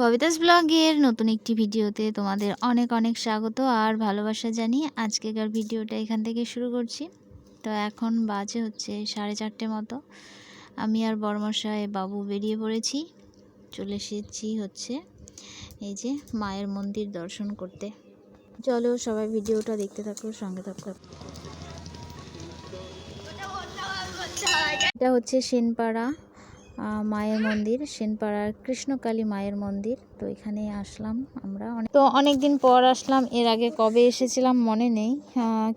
ববিতাস ব্লগের নতুন একটি ভিডিওতে তোমাদের অনেক অনেক স্বাগত আর ভালোবাসা জানিয়ে আজকেকার ভিডিওটা এখান থেকে শুরু করছি। তো এখন বাজে হচ্ছে সাড়ে চারটে মতো। আমি আর বর্মশায় বাবু বেরিয়ে পড়েছি। চলে এসেছি হচ্ছে এই যে মায়ের মন্দির দর্শন করতে। চলো সবাই ভিডিওটা দেখতে থাকো, সঙ্গে থাকো। এটা হচ্ছে সেনপাড়া। মায়ের মন্দির, সেনপাড়ার কৃষ্ণকালী মায়ের মন্দির। তো এখানে আসলাম আমরা। অনেক তো অনেক দিন পর আসলাম, এর আগে কবে এসেছিলাম মনে নেই।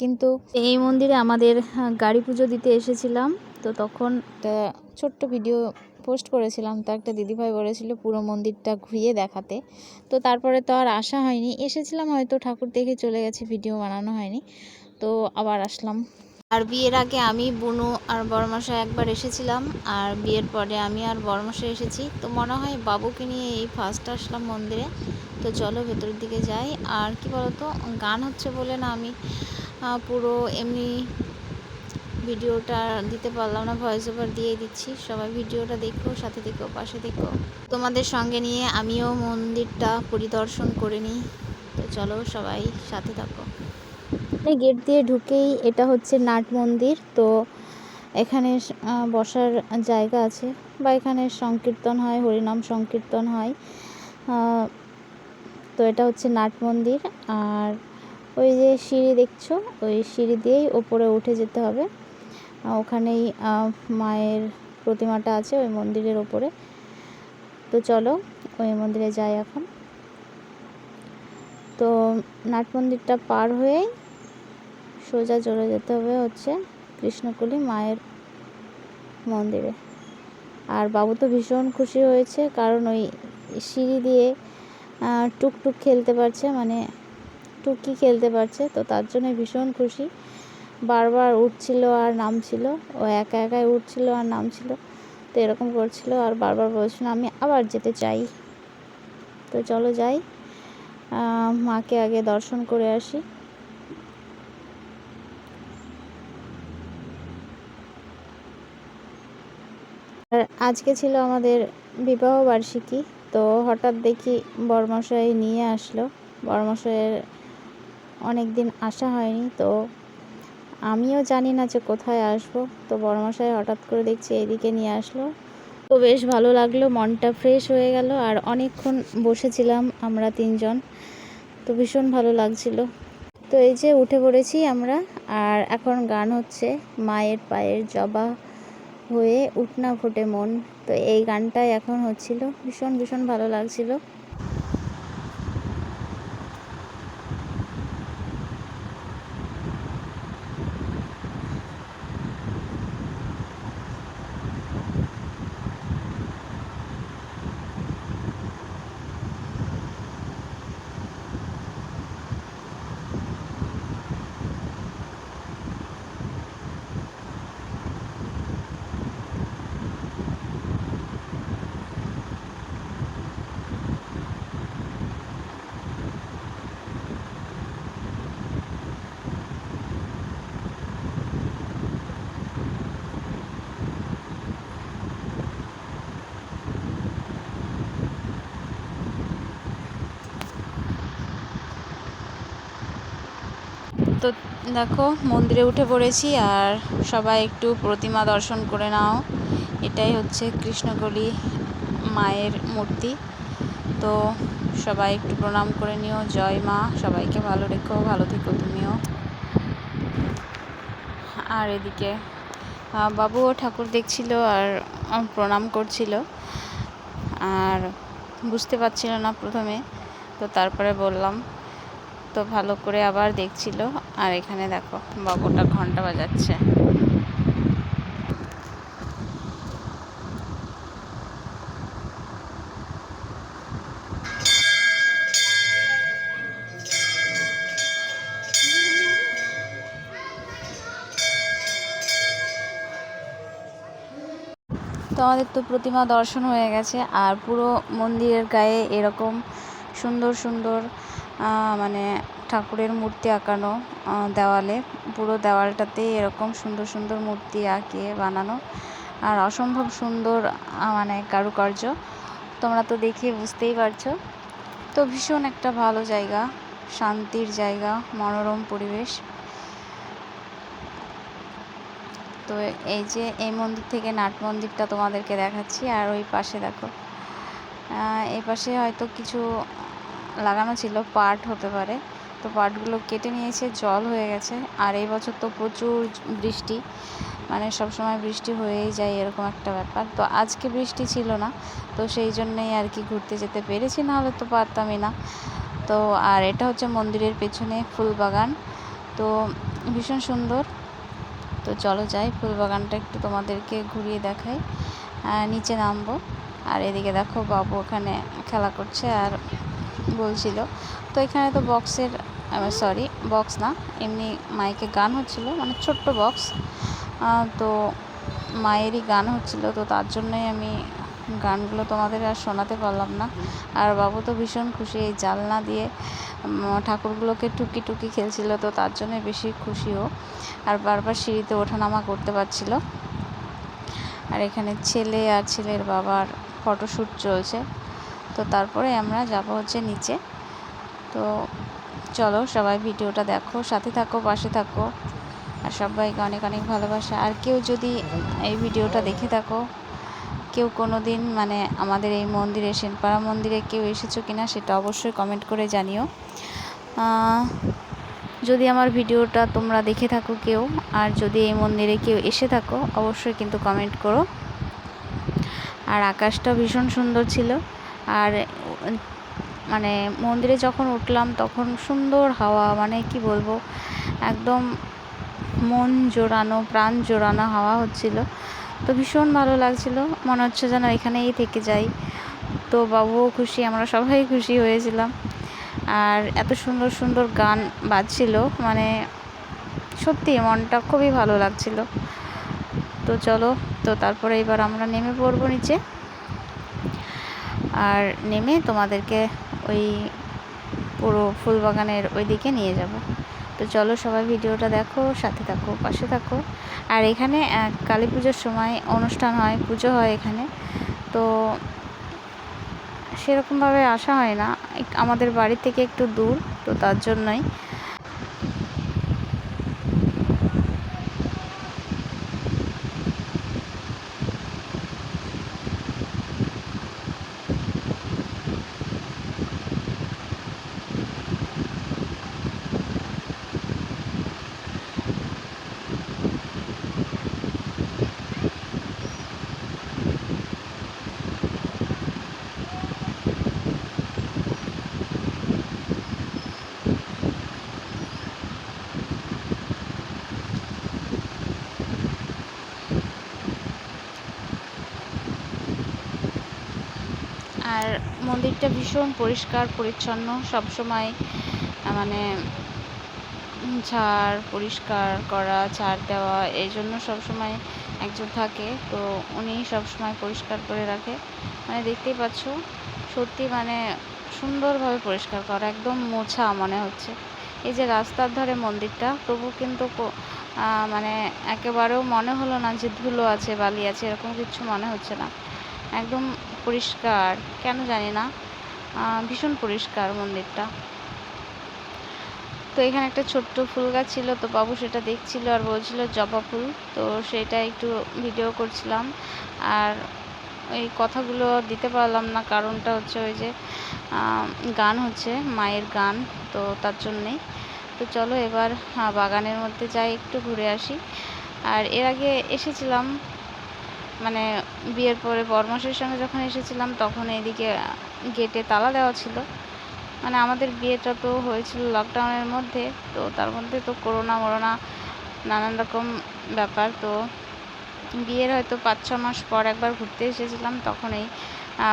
কিন্তু এই মন্দিরে আমাদের গাড়ি পুজো দিতে এসেছিলাম। তো তখন ছোট্ট ভিডিও পোস্ট করেছিলাম, তো একটা দিদিভাই বলেছিল পুরো মন্দিরটা ঘুরিয়ে দেখাতে। তো তারপরে তো আর আসা হয়নি। এসেছিলাম হয়তো, ঠাকুর দেখে চলে গেছে, ভিডিও বানানো হয়নি। তো আবার আসলাম। আর বিয়ের আগে আমি, বুনু আর বড়মশাই একবার এসেছিলাম আর বিয়ের পরে আমি আর বড়মশাই এসেছি। তো মনে হয় বাবুকে নিয়ে এই ফার্স্ট আসলাম মন্দিরে। তো চলো ভেতরের দিকে যাই। আর কি বলতো, গান হচ্ছে বলে না আমি পুরো এমনি ভিডিওটা দিতে পারলাম না ভয়েস ওভার দিয়ে দিচ্ছি। সবাই ভিডিওটা দেখো, সাথে দেখো পাশে দেখো তোমাদের সঙ্গে নিয়ে আমিও মন্দিরটা পরিদর্শন করে নিই। তো চলো সবাই সাথে থাকো। গেট দিয়ে ঢুকেই এটা হচ্ছে নাট মন্দির। তো এখানে বসার জায়গা আছে বা এখানে সংকীর্তন হয়, হরিনাম সংকীর্তন হয়। তো এটা হচ্ছে নাট মন্দির। আর ওই যে সিঁড়ি দেখছ, ওই সিঁড়ি দিয়েই ওপরে উঠে যেতে হবে। ওখানেই মায়ের প্রতিমাটা আছে ওই মন্দিরের ওপরে। তো চলো, ওই মন্দিরে যাই এখন। তো নাট মন্দিরটা পার হয়েই সোজা চলে যেতে হবে হচ্ছে কৃষ্ণকুলি মায়ের মন্দিরে। আর বাবু তো ভীষণ খুশি হয়েছে, কারণ ওই সিঁড়ি দিয়ে টুকটুক খেলতে পারছে মানে টুকি খেলতে পারছে, তো তার জন্য ভীষণ খুশি। বারবার উঠছিল আর নামছিল, ও একা একাই উঠছিল আর নামছিল, তো এরকম করছিল আর বারবার বলছিল, আমি আবার যেতে চাই। তো চলো যাই মাকে আগে দর্শন করে আসি। আজকে ছিল আমাদের বিবাহ বার্ষিকী, তো হঠাৎ দেখি বরমশাই নিয়ে আসলো। বরমশাইয়ের অনেক দিন আসা হয়নি, তো আমিও জানি না যে কোথায় আসব। তো বরমশাই হঠাৎ করে দেখছি এদিকে নিয়ে আসলো। তো বেশ ভালো লাগল, মনটা ফ্রেশ হয়ে গেল। আর অনেকক্ষণ বসেছিলাম আমরা তিনজন, তো ভীষণ ভালো লাগছিল। তো এই যে উঠে পড়েছি আমরা, আর এখন গান হচ্ছে, মায়ের পায়ের জবা। হয়ে উঠনা ফোটে মন। তো এই গানটাই এখন হচ্ছিল। ভীষণ ভীষণ ভালো লাগছিল তো দেখো, মন্দিরে উঠে পড়েছি আর সবাই একটু প্রতিমা দর্শন করে নাও। এটাই হচ্ছে কৃষ্ণকলি মায়ের মূর্তি। তো সবাই একটু প্রণাম করে নিও। জয় মা। সবাইকে ভালো রেখো, ভালো থেকো তুমিও। আর এদিকে বাবুও ঠাকুর দেখছিল আর প্রণাম করছিল। আর বুঝতে পারছিল না প্রথমে। তো তারপরে বললাম তো ভালো করে আবার দেখছিল। আর এখানে দেখো বাবুটা ঘণ্টা বাজাচ্ছে। তো আমাদের তো প্রতিমা দর্শন হয়ে গেছে, আর পুরো মন্দিরের গায়ে এরকম সুন্দর সুন্দর মানে ঠাকুরের মূর্তি আঁকানো দেওয়ালে। পুরো দেওয়ালটাতেই এরকম সুন্দর সুন্দর মূর্তি আঁকিয়ে বানানো। আর অসম্ভব সুন্দর মানে কারুকার্য। তোমরা তো দেখে বুঝতেই পারছ। তো ভীষণ একটা ভালো জায়গা, শান্তির জায়গা, মনোরম পরিবেশ। তো এই যে, এই মন্দির থেকে নাট মন্দিরটা তোমাদেরকে দেখাচ্ছি। আর ওই পাশে দেখো এই পাশে হয়তো কিছু লাগানো ছিল, পাট হতে পারে। তো পাটগুলো কেটে নিয়েছে, জল হয়ে গেছে। আর এই বছর তো প্রচুর বৃষ্টি মানে সব সময় বৃষ্টি হয়েই যায় এরকম একটা ব্যাপার। তো আজকে বৃষ্টি ছিল না, তো সেই জন্যই আর কি ঘুরতে যেতে পেরেছি না হলে তো পারতামই না। তো আর এটা হচ্ছে মন্দিরের পেছনে ফুল বাগান তো ভীষণ সুন্দর। তো চলো যাই ফুল বাগানটা একটু তোমাদেরকে ঘুরিয়ে দেখাই। নিচে নামবো। আর এদিকে দেখো বাবু ওখানে খেলা করছে, আর বলছিল। তো এখানে তো বক্সের সরি বক্স না, এমনি মাইকে গান হচ্ছিল মানে ছোট্ট বক্স তো মায়েরই গান হচ্ছিল, তো তার জন্যই আমি গানগুলো তোমাদের আর শোনাতে পারলাম না। আর বাবু তো ভীষণ খুশি, এই জালনা দিয়ে ঠাকুরগুলোকে টুকি টুকি খেলছিল, তো তার জন্য বেশি খুশিও আর বারবার সিঁড়িতে ওঠানামা করতে পারছিল। আর এখানে ছেলে আর ছেলের বাবার ফটোশ্যুট চলছে। তো তারপরে আমরা যাব হচ্ছে নিচে। তো চলো সবাই ভিডিওটা দেখো, সাথে থাকো, পাশে থাকো। আর সবাইকে অনেক অনেক ভালোবাসা। আর কেউ যদি এই ভিডিওটা দেখে থাকো, কেউ কোনো দিন মানে আমাদের এই মন্দিরে সেনপাড়া মন্দিরে কেউ এসেছ কিনা সেটা অবশ্যই কমেন্ট করে জানিও। যদি আমার ভিডিওটা তোমরা দেখে থাকো কেউ, আর যদি এই মন্দিরে কেউ এসে থাকো, অবশ্যই কিন্তু কমেন্ট করো। আর আকাশটা ভীষণ সুন্দর ছিল। আর মানে মন্দিরে যখন উঠলাম তখন সুন্দর হাওয়া মানে কি বলব, একদম মন জোড়ানো, প্রাণ জোড়ানো হাওয়া হচ্ছিল। তো ভীষণ ভালো লাগছিল। মনে হচ্ছে যেন এখানেই থেকে যাই। তো বাবুও খুশি, আমরা সবাই খুশি হয়েছিলাম। আর এত সুন্দর সুন্দর গান বাজছিল মানে সত্যি মনটা খুবই ভালো লাগছিল। তো চলো, তো তারপরে এবার আমরা নেমে পড়ব নিচে। আর নেমে তোমাদেরকে ওই পুরো ফুলবাগানের ওই দিকে নিয়ে যাব। তো চলো সবাই ভিডিওটা দেখো, সাথে থাকো, পাশে থাকো। আর এখানে কালী পুজোর সময় অনুষ্ঠান হয়, পুজো হয় এখানে। তো সেরকমভাবে আসা হয় না। আমাদের বাড়ি থেকে একটু দূর, তো তার জন্যই আর মন্দিরটা ভীষণ পরিষ্কার, পরিচ্ছন্ন সব সময় মানে ঝাড়, পরিষ্কার করা, ঝাড় দেওয়া, এই জন্য সবসময় একজন থাকে। তো উনি সবসময় পরিষ্কার করে রাখে। মানে দেখতেই পাচ্ছ, সত্যি মানে সুন্দরভাবে পরিষ্কার করা, একদম মোছা মনে হচ্ছে। এই যে রাস্তার ধারে মন্দিরটা, তবু কিন্তু মানে একেবারেও মনে হলো না যে ধুলো আছে, বালি আছে, এরকম কিছু মনে হচ্ছে না। একদম পরিষ্কার, কেন জানি না। ভীষণ পরিষ্কার মন্দিরটা। তো এখানে একটা ছোট্ট ফুল গাছ ছিল, তো বাবু সেটা দেখছিল আর বলছিল জবা ফুল। তো সেটা একটু ভিডিও করছিলাম। আর এই কথাগুলো দিতে পারলাম না, কারণটা হচ্ছে ওই যে গান হচ্ছে, মায়ের গান, তো তার জন্যেই। তো চলো এবার বাগানের মধ্যে যাই, একটু ঘুরে আসি। আর এর আগে এসেছিলাম মানে বিয়ের পরে বরমাসের সঙ্গে যখন এসেছিলাম, তখন এদিকে গেটে তালা দেওয়া ছিল। মানে আমাদের বিয়েটা তো হয়েছিল লকডাউনের মধ্যে, তো তার মধ্যে তো করোনা মরোনা, নানান রকম ব্যাপার। তো বিয়ের হয়তো পাঁচ, ছ মাস পর একবার ঘুরতে এসেছিলাম, তখন এই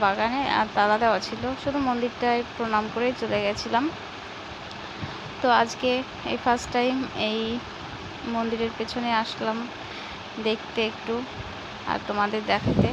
বাগানে আর তালা দেওয়া ছিল। শুধু মন্দিরটায় প্রণাম করেই চলে গেছিলাম। তো আজকে এই ফার্স্ট টাইম এই মন্দিরের পেছনে আসলাম, দেখতে একটু। আর তোমাদের দেখাতে।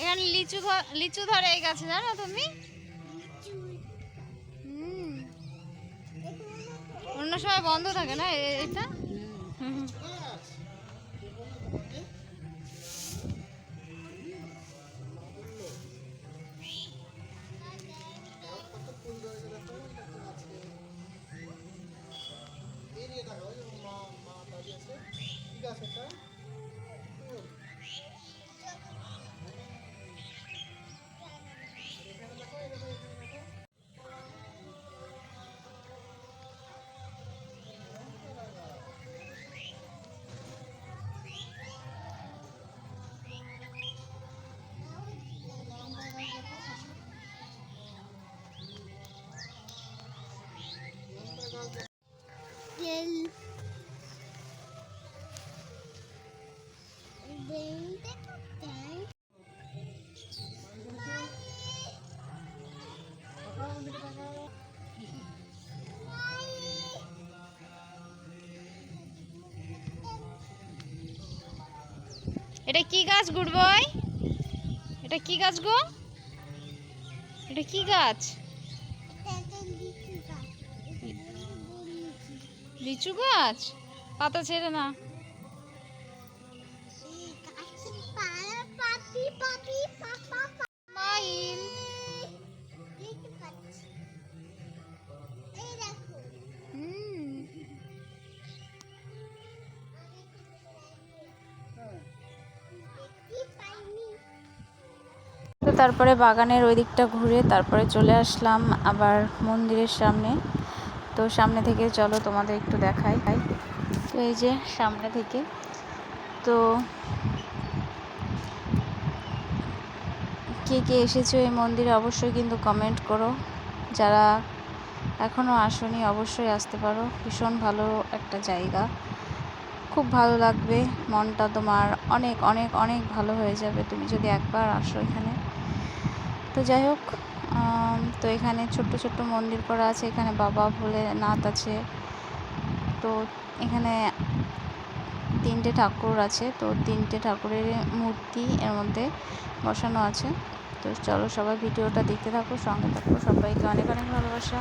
এখানে লিচু লিচু ধরে এই গাছে জানো তুমি? অন্য সময় বন্ধ থাকে না এটা? এটা কি গাছ গুড বয়? এটা কি গাছ গো? এটা কি গাছ? লিচু গাছ? পাতা ছেড়ে না। তারপরে বাগানের ওই দিকটা ঘুরে তারপরে চলে আসলাম আবার মন্দিরের সামনে। তো সামনে থেকে চলো তোমাদের একটু দেখাই। তো এই যে সামনে থেকে। তো কে কে এসেছ এই মন্দিরে অবশ্যই কিন্তু কমেন্ট করো। যারা এখনও আসনি অবশ্যই আসতে পারো। ভীষণ ভালো একটা জায়গা। খুব ভালো লাগবে। মনটা তোমার অনেক অনেক অনেক ভালো হয়ে যাবে। তুমি যদি একবার আসো এখানে। তো যাই হোক তো এখানে ছোট্ট ছোট্ট মন্দির করা আছে, এখানে বাবা ভোলেনাথ আছে। তো এখানে তিনটে ঠাকুর আছে, তো তিনটে ঠাকুরের মূর্তি এর মধ্যে বসানো আছে। তো চলো সবাই ভিডিওটা দেখতে থাকো, সঙ্গে থাকো। সবাইকে অনেক অনেক ভালোবাসা।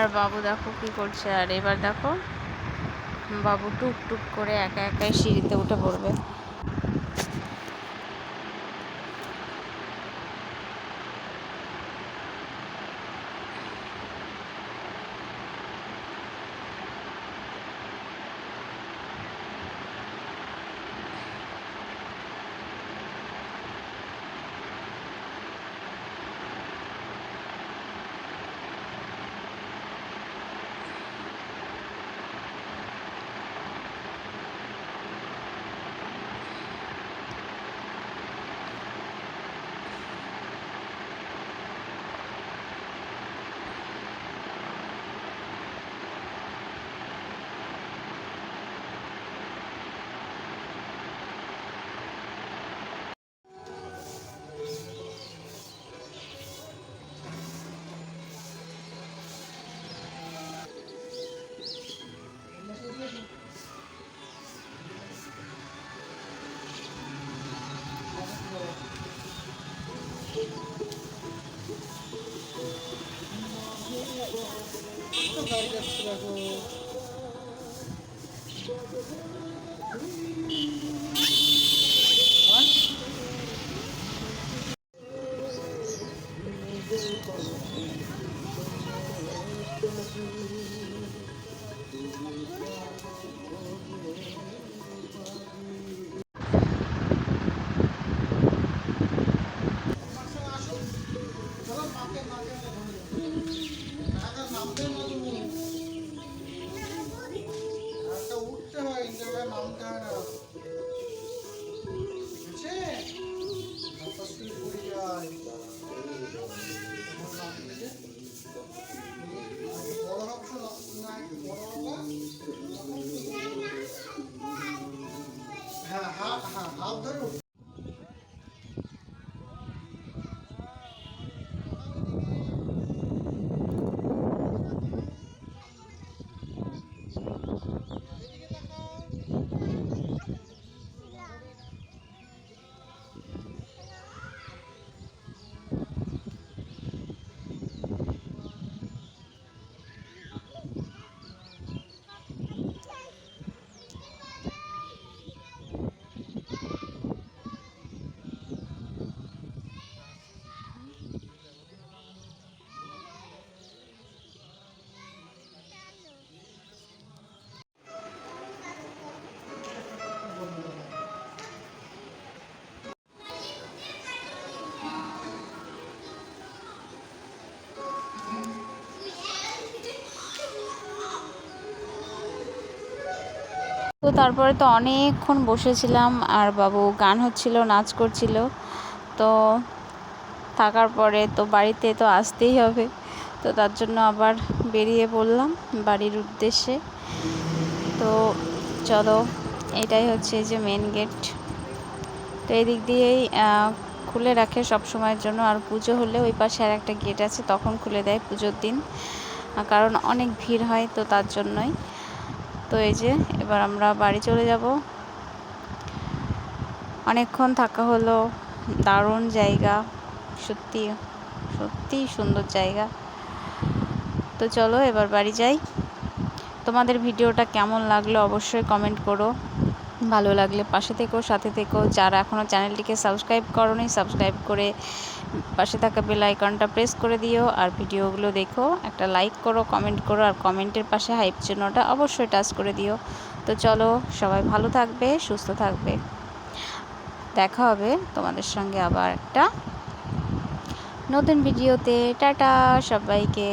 আর বাবু দেখো কি করছে, আর এবার দেখো, বাবু টুক টুক করে একা একাই সিঁড়িতে উঠে পড়বে। চলো তো তারপরে তো অনেকক্ষণ বসেছিলাম আর বাবু গান হচ্ছিল, নাচ করছিল। তো থাকার পরে তো বাড়িতে তো আসতেই হবে। তো তার জন্য আবার বেরিয়ে পড়লাম বাড়ির উদ্দেশ্যে। তো চলো, এটাই হচ্ছে যে মেন গেট তো এই দিক দিয়েই খুলে রাখে সব সময়ের জন্য। আর পুজো হলে ওই পাশে আর একটা গেট আছে, তখন খুলে দেয় পুজোর দিন। কারণ অনেক ভিড় হয় তো তার জন্যই। তো এই যে, এবার আমরা বাড়ি চলে যাব। অনেকক্ষণ থাকা হলো, দারুণ জায়গা, সত্যি সত্যি সুন্দর জায়গা। তো চলো এবার বাড়ি যাই। তোমাদের ভিডিওটা কেমন লাগল অবশ্যই কমেন্ট করো। ভালো লাগলে পাশে থেকো, সাথে থেকো। যারা এখনও চ্যানেলটিকে সাবস্ক্রাইব করোনি সাবস্ক্রাইব করে পাশে থাকা বেল আইকনটা প্রেস করে দিও আর ভিডিওগুলো দেখো। একটা লাইক করো কমেন্ট করো আর কমেন্টের পাশে হাইপ চিহ্নটা অবশ্যই টাচ করে দিও। তো চলো, সবাই ভালো থাকবে, সুস্থ থাকবে। দেখা হবে তোমাদের সঙ্গে আবার একটা নতুন ভিডিওতে। টাটা সবাইকে।